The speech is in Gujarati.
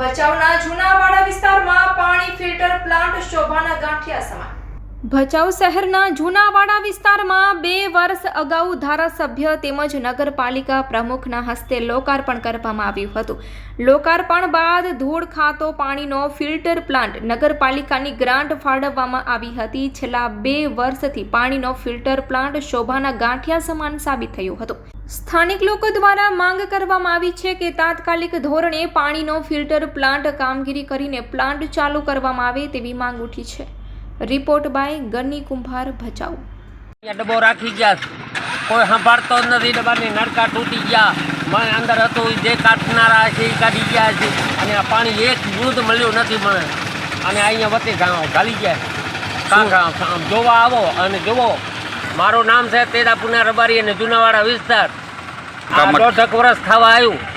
ભચાઉના જૂનાવાડા વિસ્તારમાં પાણી ફિલ્ટર પ્લાન્ટ શોભાના ગાંઠિયા સમાન ભચાઉ શહેરના જૂનાવાડા વિસ્તારમાં બે વર્ષ અગાઉ ધારાસભ્ય તેમજ નગરપાલિકા પ્રમુખના હસ્તે લોકાર્પણ કરવામાં આવ્યું હતું. લોકાર્પણ બાદ ધૂળ ખાતો પાણીનો ફિલ્ટર પ્લાન્ટ નગરપાલિકાની ગ્રાન્ટ ફાળવવામાં આવી હતી. છેલ્લા બે વર્ષથી પાણીનો ફિલ્ટર પ્લાન્ટ શોભાના ગાંઠિયા સમાન સાબિત થયું હતું. સ્થાનિક લોકો દ્વારા માંગ કરવામાં આવી છે કે તાત્કાલિક ધોરણે પાણીનો ફિલ્ટર પ્લાન્ટ કામગીરી કરીને પ્લાન્ટ ચાલુ કરવામાં આવે તેવી માંગ ઉઠી છે. રિપોર્ટ બાય ગની કુંભાર ભચાઉ. અહીંયા ડબ્બો રાખી ગયા. કોઈ સંભાળતો જ નથી ડબ્બાની નળકા તૂટી ગયા. મને અંદર હતું જે કાઢનારા છે એ કાઢી ગયા છે. અને આ પાણી એક બુંદ મળ્યું નથી મને અને અહીંયા વચ્ચે ગાલી ગયા કાંગા જોવા આવો અને જુઓ. મારું નામ છે તેદાપુના રબારી અને જુનાવાડા વિસ્તાર. આ કામત- દોઢક વર્ષ થવા આવ્યું.